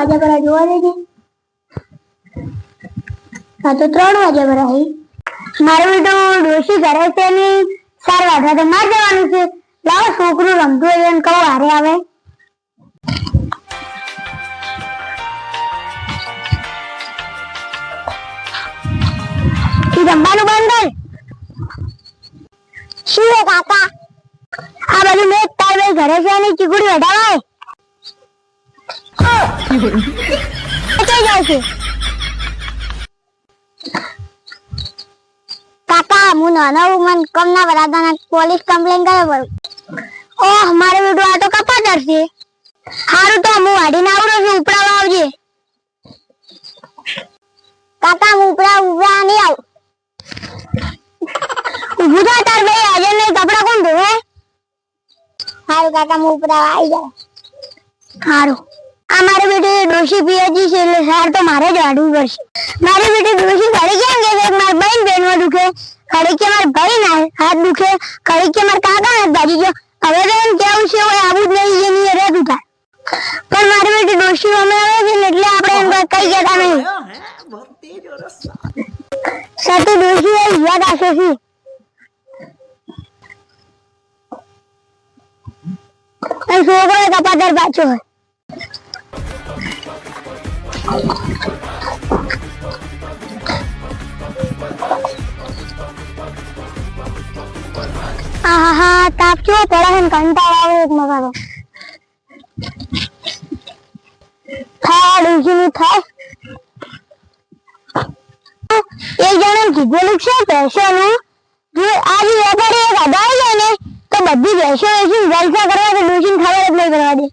વાગ્યા પર જોવા દેજે હા, તો ત્રણ વાગ્યા પર આવી મારું તો ડોશી ઘરે છે ને, ચાર વાગ્યા તો માર જવાનું છે. લાવો છોકરું રમતું હોય એને કહું હારે આવે. ઈ જમવાનું બંધ કર. શું કાકા? આ બધું મેં તાર ભાઈ ઘરે છે અને ચીકુડી વઢાવાય કાકા, હું નાનો મને કમ પોલીસ કમ્પ્લેન કરે પડું ઓહ, મારે બેટું આ તો કપા ડરશે હારું તો, હું વાડીને આવડો છું, ઉપડાવા આવજે. કાકા, હું ઉપડા ઉપડા નહીં આવું. ઉભું થા તાર ભાઈ આજે નહીં, કપડા કોણ ધોવે? હારું કાકા, હું ઉપડા આવી જાઉં. હારું. આ મારે બેટી ડોશી પિયાજી છે એટલે સાર તો મારે જ વાડવું પડશે. મારી બેટી ડોશી ઘડી કેમ કે મારા બહેન બેનમાં દુખે. ઘડી કે મારા ભાઈ ના હાથ દુખે. ઘડી કે મારા કાકા હાથ ભાજી ગયો. હવે તો એમ કેવું છે હોય આવું જ નહીં એની એ થાય પણ મારી બેટી ડોશી અમે આવે છે એટલે આપણે એમ કઈ જતા નહીં. સાચી ડોશી એ યાદ આશે છે. અને છોકરો કપાતર પાછો હોય. આહા તાપ કેવો પડે છે ને કંટાળો આવે એક મગાનો થાળ ઉજીની થાય એક જણે કીધેલું છે ભેંસોનું જો આ જે વેપારી એક અદાઈ જાય ને તો બધી ભેંસો વેચીને જલસા કરવા તો ડોસીને ખબર જ નહીં કરવા દે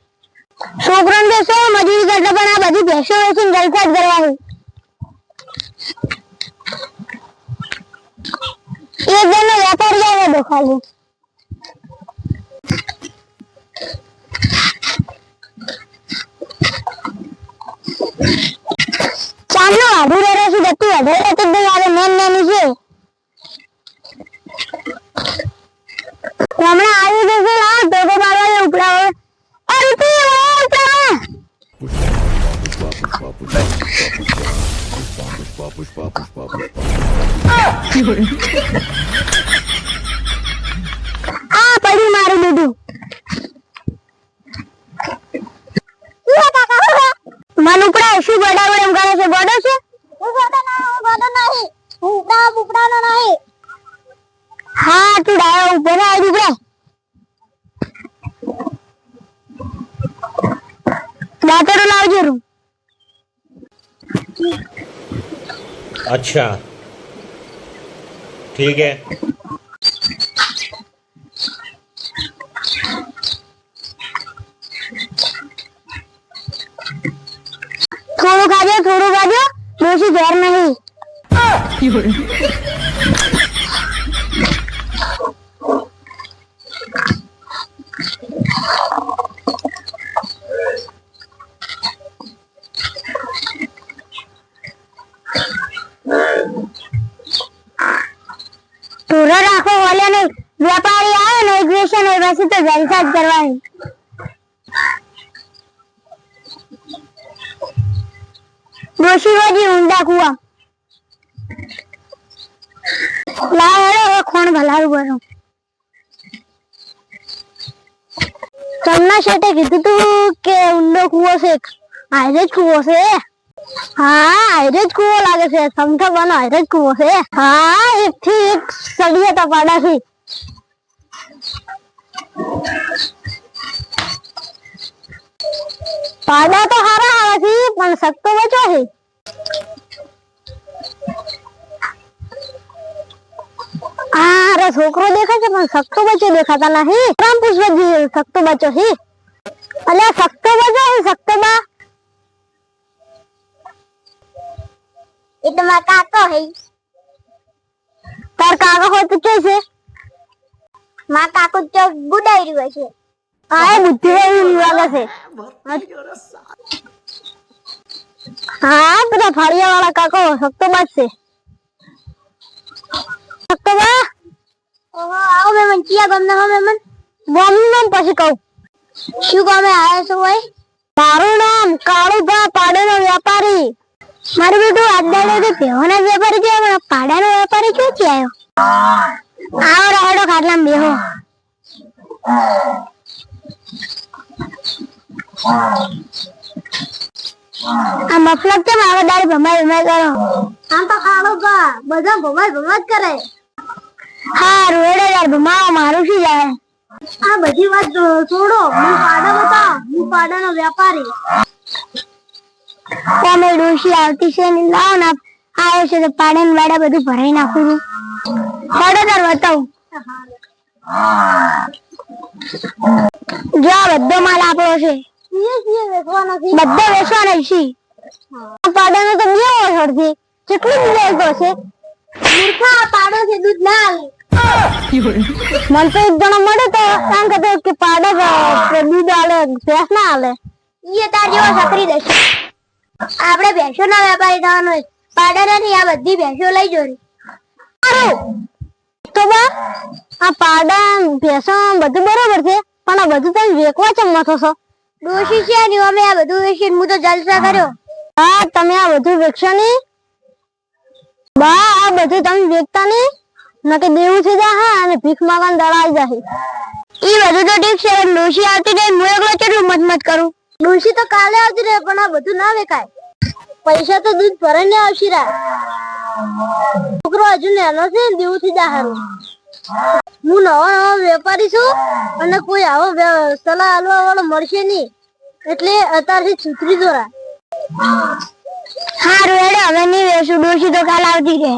છોકરાને તો શું મજૂરી કરતા પણ આ બધી ભેંસો વેચીને જ કરવાની. એક જણનો વેપાર જાય તો ખાલી ચાલો આધું રહેશે દત્તુ વધારે જતું ભાઈ આવે, મેન નાની છે. હમણાં આવી જશે લાવ તો તો બાબા ઉપડાવે. આ પડ્યું મારું બધું મન ઉપડા શું ગોડા એમ કરે છે? ગોડો છે? હું ગોડો ના હું ગોડો નહીં. હું ઉપડા ઉપડાનો નહીં. હા તું ડાયો ઉપર આવી ઉપડા. દાતરો લાવજો રૂ अच्छा ठीक है થોડું ખાજો થોડું ખાજો ડોસી ઘેર નહીં ઢોરો રાખો બોલે નહીં વેપારી આવે ને એગ્રેશન હોય, પછી તો જલસા જ કરવાની. ડોશીવાજી ઊંડા કુવા. લાવ હવે કોણ ભલારું ભરો. તમને શેઠે કીધું તું કે ઊંડો કુવો છે. આજે જ કુવો છે. હા આયરે જ કુવો લાગે છે. સમથો બનો આયરે જ કુવો છે. હા એક થી એક સળિયા તો પાડા તો હારા આવે છે પણ સખ્તો બચો છે આ છોકરો દેખાય છે, પણ સખ્તો બચ્ચો દેખાતા નથી રામ પુષ્પજી, સખ્તો બચ્ચો છે અલ્યા, સખ્તો બચો છે સખ્તો બા એ તો મારા કાકો હે. તાર કાકો હોય તો કે છે મારા કાકો તો ગુડાઈ રહ્યો છે. હા, એ બુદ્ધિ એવી લાગે છે. હા પેલા ફાળિયા વાળા કાકો સખ્તો બાદ છે. સખ્તો બા ઓહો, આવો મેમન ચિયા ગામના હો મેમન? ગામનું નામ પછી કહું. શું ગામે આવ્યા છો ભાઈ? મારું નામ કાળુભા પાડાનો વેપારી મારું બેટું આજ દાડે તો ભેહોના વેપારી છે પણ પાડાનો વેપારી કે આવ્યો આવો રાડો ખાટલામાં બેહો. આ મફલક કેમ આવો દાડે ભમાય ભમાય કરો? આમ તો ખાડો બા બધા ભમાય ભમાય કરે. હા રોડે યાર ભમાવો મારું શું જાય? આ બધી વાત છોડો હું પાડા બતા હું પાડાનો વેપારી. તમે ડોશી આવતી છે ને લાવો ને આવે છે તો પાડે વાડા બધું ભરાઈ નાખું છું. પડો તાર બતાવું જો બધો માલ આપણો છે. બધો વેચવાનો છે. આ તો બે છે કેટલું દૂધ છે. મૂર્ખા પાડો છે દૂધ ના મને તો એક જણો મળે તો એમ કે પાડો દૂધ આલે, ભેંસ ના આલે. ઈ તાર જેવો સકરી દેશે. આપણે ભેંસો ના વેપારી થવાનો છે. પાડા નથી આ બધી ભેંસો લઈ સારું તો બા, આ પાડા ભેંસો બધું બરોબર છે, પણ આ બધું તમે વેકવા ચમ મથો છો? દોષી છે ને, અમે આ બધું વેચીને હું તો જલસા કર્યો. હા, તમે આ બધું વેચશો ને બા, આ બધું તમે વેચતા નહીં? નકે દેવું જા, હા, અને ભીખ માંગવાનું દળાઈ જાય ઈ બધું તો ઠીક છે દોષી આવતી રહે હું એકલો કેટલું મત મત કરું? ડોશી તો કાલે આવતી રહે પણ આ બધું ના વેકાય પૈસા તો દૂધ ભરાઈને આવશે રા. છોકરો હજુ નાનો છે ને દેવું થી દાહરું હું નવો નવો વેપારી છું અને કોઈ આવો સલાહ આલવા વાળો મળશે નહીં. એટલે અત્યારથી સુધરી દોરા. હારું એડે હવે નહીં વેસું ડોશી તો કાલ આવતી રહે.